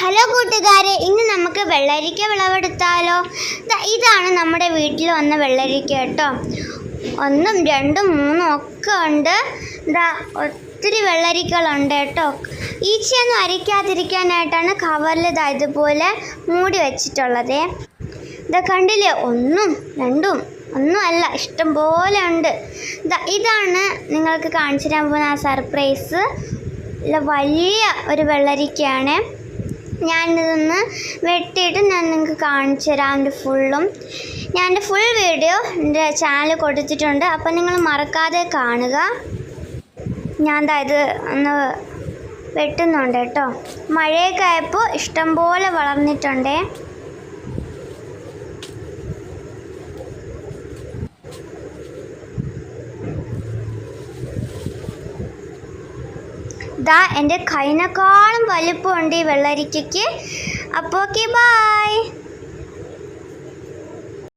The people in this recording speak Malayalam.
ഹലോ കൂട്ടുകാരെ ഇന്ന് നമുക്ക് വെള്ളരിക്ക വിളവെടുത്താലോ? ഇതാണ് നമ്മുടെ വീട്ടിൽ വന്ന വെള്ളരിക്ക കേട്ടോ. ഒന്നും രണ്ടും മൂന്നും ഒക്കെ ഉണ്ട്. ഇതാ ഒത്തിരി വെള്ളരിക്കകളുണ്ട് കേട്ടോ. ഈച്ചയൊന്നും അരിക്കാതിരിക്കാനായിട്ടാണ് കവറിൽ ഇതാ ഇതുപോലെ മൂടി വെച്ചിട്ടുള്ളത്. ഇതാ കണ്ടില്ലേ? ഒന്നും രണ്ടും ഒന്നുമല്ല ഇഷ്ടം പോലെ ഉണ്ട്. ഇതാണ് നിങ്ങൾക്ക് കാണിച്ചു തരാൻ പോകുന്ന ആ സർപ്രൈസ്. ഇല്ല വലിയ ഒരു വെള്ളരിക്കയാണ്. ഞാനിതൊന്ന് വെട്ടിയിട്ട് ഞാൻ നിങ്ങൾക്ക് കാണിച്ചു തരാം എന്റെ ഫുള്ളും. ഞാൻ എന്റെ ഫുൾ വീഡിയോ എന്റെ ചാനൽ കൊടുത്തിട്ടുണ്ട്. അപ്പം നിങ്ങൾ മറക്കാതെ കാണുക. ഞാൻ ഇത് ഒന്ന് വെട്ടുന്നുണ്ട് കേട്ടോ. മഴയൊക്കെ ആയപ്പോൾ ഇഷ്ടംപോലെ വളർന്നിട്ടുണ്ടേ. ദാ എന്റെ കൈനേക്കാളും വലിപ്പമുണ്ട് ഈ വെള്ളരിക്കയ്ക്ക്. അപ്പോൾ ഓക്കെ ബായ്